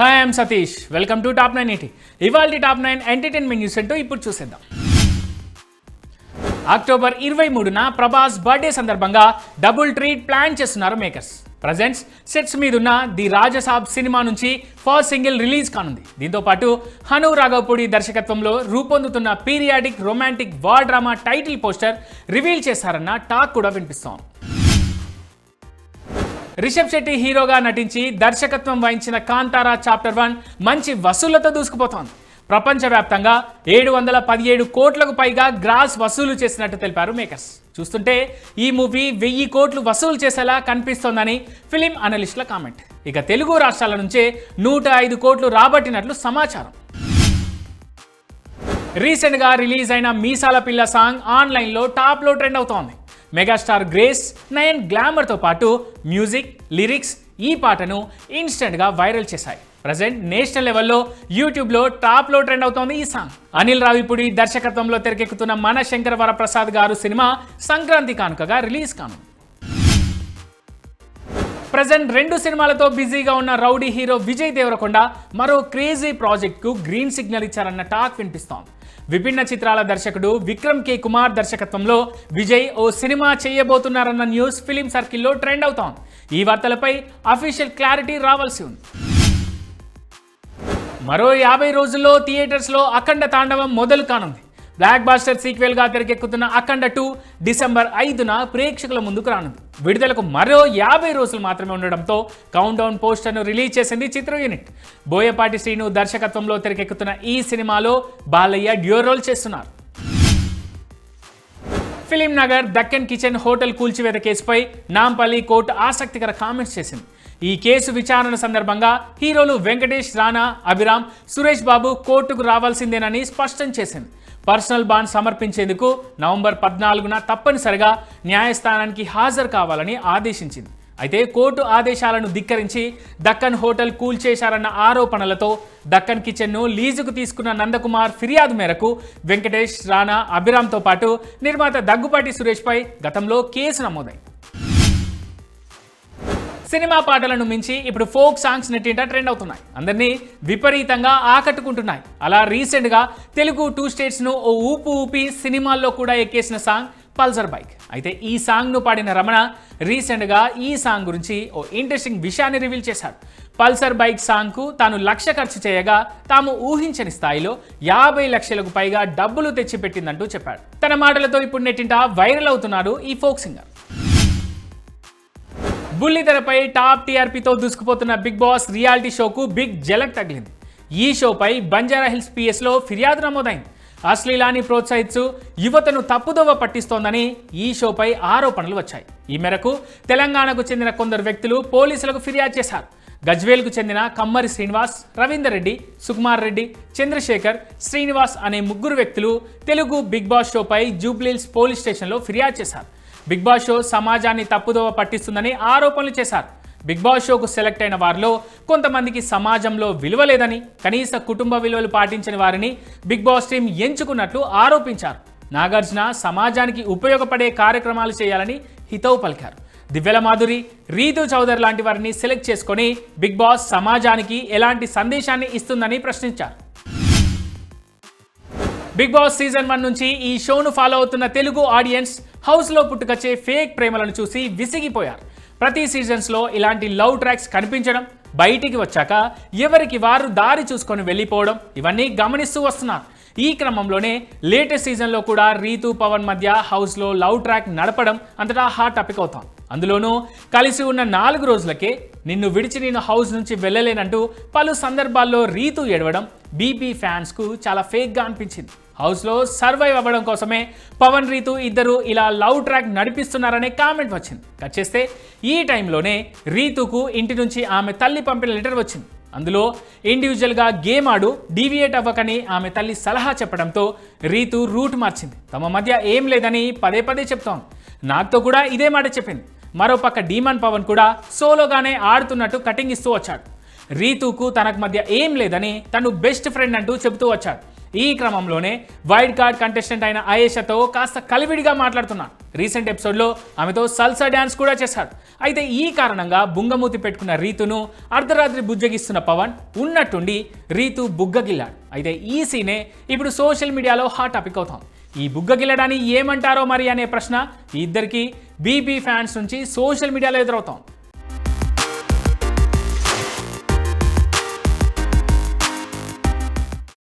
Hi I'm Satish welcome to top nine eighty ఇవాళ top nine entertainment news అంటూ ఇప్పుడు చూసేద్దాం. అక్టోబర్ ఇరవై మూడున ప్రభాస్ బర్త్డే సందర్భంగా డబుల్ ట్రీట్ ప్లాన్ చేస్తున్నారు మేకర్స్ ప్రజెంట్స్ సెట్స్ మీదున్న ది రాజసాబ్ సినిమా నుంచి ఫస్ట్ సింగిల్ రిలీజ్ కానుంది. దీంతో పాటు హను రాఘవపూడి దర్శకత్వంలో రూపొందుతున్న periodic romantic war drama title poster reveal చేశారన్న టాక్ కూడా వినిపిస్తోంది. రిషబ్ శెట్టి హీరోగా నటించి దర్శకత్వం వహించిన కాంతారా చాప్టర్ వన్ మంచి వసూళ్ళతో దూసుకుపోతోంది. ప్రపంచవ్యాప్తంగా ఏడు వందల పదిహేడు కోట్లకు పైగా గ్రాస్ వసూలు చేసినట్టు తెలిపారు మేకర్స్. చూస్తుంటే ఈ మూవీ వెయ్యి కోట్లు వసూలు చేసేలా కనిపిస్తోందని ఫిలిం అనలిస్టుల కామెంట్. ఇక తెలుగు రాష్ట్రాల నుంచే నూట ఐదు కోట్లు రాబట్టినట్లు సమాచారం. రీసెంట్గా రిలీజ్ అయిన మీసాల పిల్ల సాంగ్ ఆన్లైన్లో టాప్లో ట్రెండ్ అవుతోంది. మెగాస్టార్ గ్రేస్ నయన్ గ్లామర్తో పాటు మ్యూజిక్ లిరిక్స్ ఈ పాటను ఇన్స్టెంట్గా వైరల్ చేశాయి. ప్రజెంట్ నేషనల్ లెవెల్లో యూట్యూబ్లో టాప్లో ట్రెండ్ అవుతోంది ఈ సాంగ్. అనిల్ రావిపూడి దర్శకత్వంలో తెరకెక్కుతున్న మన శంకర వరప్రసాద్ గారు సినిమా సంక్రాంతి కానుకగా రిలీజ్ కాను ప్రజెంట్ రెండు సినిమాలతో బిజీగా ఉన్న రౌడీ హీరో విజయ్ దేవరకొండ మరో క్రేజీ ప్రాజెక్ట్కు గ్రీన్ సిగ్నల్ ఇచ్చారన్న టాక్ వినిపిస్తోంది. విభిన్న చిత్రాల దర్శకుడు విక్రమ్ కే. కుమార్ దర్శకత్వంలో విజయ్ ఓ సినిమా చేయబోతున్నారన్న న్యూస్ ఫిలిం సర్కిల్లో ట్రెండ్ అవుతాం ఈ వార్తలపై అఫీషియల్ క్లారిటీ రావాల్సి ఉంది. మరో యాభై రోజుల్లో థియేటర్స్లో అఖండ తాండవం మొదలు కానుంది. బ్లాక్ బాస్టర్ సీక్వెల్గా తెరకెక్కుతున్న అఖండ టూ డిసెంబర్ ఐదున ప్రేక్షకుల ముందుకు రానుంది. విడుదలకు మరో యాభై రోజులు మాత్రమే ఉండడంతో కౌంట్ డౌన్ పోస్టర్ను రిలీజ్ చేసింది చిత్ర యూనిట్ బోయపాటి శ్రీను దర్శకత్వంలో తెరకెక్కుతున్న ఈ సినిమాలో బాలయ్య డ్యూరోల్ రోల్ చేస్తున్నారు. Film Nagar Deccan kitchen hotel కూల్చివేత కేసుపై నాంపల్లి కోర్టు ఆసక్తికర కామెంట్స్ చేసింది. ఈ కేసు విచారణ సందర్భంగా హీరోలు వెంకటేష్ రాణా అభిరామ్ సురేష్ బాబు కోర్టుకు రావాల్సిందేనని స్పష్టం చేసింది. పర్సనల్ బాండ్ సమర్పించేందుకు నవంబర్ పద్నాలుగున తప్పనిసరిగా న్యాయస్థానానికి హాజరు కావాలని ఆదేశించింది. అయితే కోర్టు ఆదేశాలను ధిక్కరించి దక్కన్ హోటల్ కూల్చేశారన్న ఆరోపణలతో దక్కన్ కిచెన్ను లీజుకు తీసుకున్న నందకుమార్ ఫిర్యాదు మేరకు వెంకటేష్ రాణా అభిరామ్తో పాటు నిర్మాత దగ్గుపాటి సురేష్పై గతంలో కేసు నమోదైంది. సినిమా పాటలను మించి ఇప్పుడు ఫోక్ సాంగ్స్ నెట్టింట ట్రెండ్ అవుతున్నాయి. అందరినీ విపరీతంగా ఆకట్టుకుంటున్నాయి. అలా రీసెంట్గా తెలుగు టూ స్టేట్స్ను ఓ ఊపు ఊపి సినిమాల్లో కూడా ఎక్కేసిన సాంగ్ పల్సర్ బైక్. అయితే ఈ సాంగ్ను పాడిన రమణ రీసెంట్గా ఈ సాంగ్ గురించి ఓ ఇంట్రెస్టింగ్ విషయాన్ని రివీల్ చేశాడు పల్సర్ బైక్ సాంగ్కు తాను లక్ష ఖర్చు చేయగా తాము ఊహించని స్థాయిలో యాభై లక్షలకు పైగా డబ్బులు తెచ్చిపెట్టిందంటూ చెప్పాడు. తన మాటలతో ఇప్పుడు నెట్టింట వైరల్ అవుతున్నారు ఈ ఫోక్ సింగర్. బుల్లితెరపై టాప్ టీఆర్పీతో దూసుకుపోతున్న బిగ్ బాస్ రియాలిటీ షోకు బిగ్ జలక్ తగిలింది. ఈ షోపై బంజారా హిల్స్ పిఎస్లో ఫిర్యాదు నమోదైంది. అశ్లీలాన్ని ప్రోత్సహిస్తూ యువతను తప్పుదోవ పట్టిస్తోందని ఈ షోపై ఆరోపణలు వచ్చాయి. ఈ మేరకు తెలంగాణకు చెందిన కొందరు వ్యక్తులు పోలీసులకు ఫిర్యాదు చేశారు. గజ్వేల్కు చెందిన కమ్మరి శ్రీనివాస్ రవీందర్ రెడ్డి సుకుమార్ రెడ్డి చంద్రశేఖర్ శ్రీనివాస్ అనే ముగ్గురు వ్యక్తులు తెలుగు బిగ్ బాస్ షోపై జూబ్లీల్స్ పోలీస్ స్టేషన్లో ఫిర్యాదు చేశారు. బిగ్ బాస్ షో సమాజాన్ని తప్పుదోవ పట్టిస్తుందని ఆరోపణలు చేశారు. బిగ్ బాస్ షోకు సెలెక్ట్ అయిన వారిలో కొంతమందికి సమాజంలో విలువ లేదని కనీస కుటుంబ విలువలు పాటించని వారిని బిగ్ బాస్ టీం ఎంచుకున్నట్లు ఆరోపించారు. నాగార్జున సమాజానికి ఉపయోగపడే కార్యక్రమాలు చేయాలని హితవు పలికారు. దివ్యల మాధురి రీతు చౌదరి లాంటి వారిని సెలెక్ట్ చేసుకొని బిగ్ బాస్ సమాజానికి ఎలాంటి సందేశాన్ని ఇస్తుందని ప్రశ్నించారు. బిగ్ బాస్ సీజన్ వన్ నుంచి ఈ షోను ఫాలో అవుతున్న తెలుగు ఆడియన్స్ హౌస్లో పుట్టుకొచ్చే ఫేక్ ప్రేమలను చూసి విసిగిపోయారు. ప్రతి సీజన్స్లో ఇలాంటి లవ్ ట్రాక్స్ కనిపించడం బయటికి వచ్చాక ఎవరికి వారు దారి చూసుకొని వెళ్ళిపోవడం ఇవన్నీ గమనిస్తూ వస్తున్నారు. ఈ క్రమంలోనే లేటెస్ట్ సీజన్లో కూడా రీతు పవన్ మధ్య హౌస్లో లవ్ ట్రాక్ నడపడం అంతటా హాట్ టాపిక్ అవుతాం. అందులోనూ కలిసి ఉన్న నాలుగు రోజులకే నిన్ను విడిచి నేను హౌస్ నుంచి వెళ్ళలేనంటూ పలు సందర్భాల్లో రీతు ఎడవడం బీపీ ఫ్యాన్స్కు చాలా ఫేక్గా అనిపించింది. హౌస్లో సర్వైవ్ అవ్వడం కోసమే పవన్ రీతు ఇద్దరు ఇలా లవ్ ట్రాక్ నడిపిస్తున్నారనే కామెంట్ వచ్చింది. కట్ చేస్తే ఈ టైంలోనే రీతుకు ఇంటి నుంచి ఆమె తల్లి పంపిన లెటర్ వచ్చింది. అందులో ఇండివిజువల్గా గేమ్ ఆడు డీవియేట్ అవ్వకని ఆమె తల్లి సలహా చెప్పడంతో రీతు రూట్ మార్చింది. తమ మధ్య ఏం లేదని పదే పదే చెప్తాం నాతో కూడా ఇదే మాట చెప్పింది. మరోపక్క డీమన్ పవన్ కూడా సోలోగానే ఆడుతున్నట్టు కటింగ్ ఇస్తూ వచ్చాడు. రీతుకు తనకు మధ్య ఏం లేదని తను బెస్ట్ ఫ్రెండ్ అంటూ చెబుతూ వచ్చాడు. ఈ క్రమంలోనే వైల్డ్ కార్డ్ కంటెస్టెంట్ అయిన ఆయేషతో కాస్త కలివిడిగా మాట్లాడుతున్నాను రీసెంట్ ఎపిసోడ్లో ఆమెతో సల్సా డ్యాన్స్ కూడా చేశాడు అయితే ఈ కారణంగా బుంగమూతి పెట్టుకున్న రీతును అర్ధరాత్రి బుజ్జగిస్తున్న పవన్ ఉన్నట్టుండి రీతు బుగ్గగిల్లాడు. అయితే ఈ సీనే ఇప్పుడు సోషల్ మీడియాలో హాట్ టాపిక్ అవుతాం. ఈ బుగ్గగిల్లడాన్ని ఏమంటారో మరి అనే ప్రశ్న ఇద్దరికి బీబీ ఫ్యాన్స్ నుంచి సోషల్ మీడియాలో ఎదురవుతాం.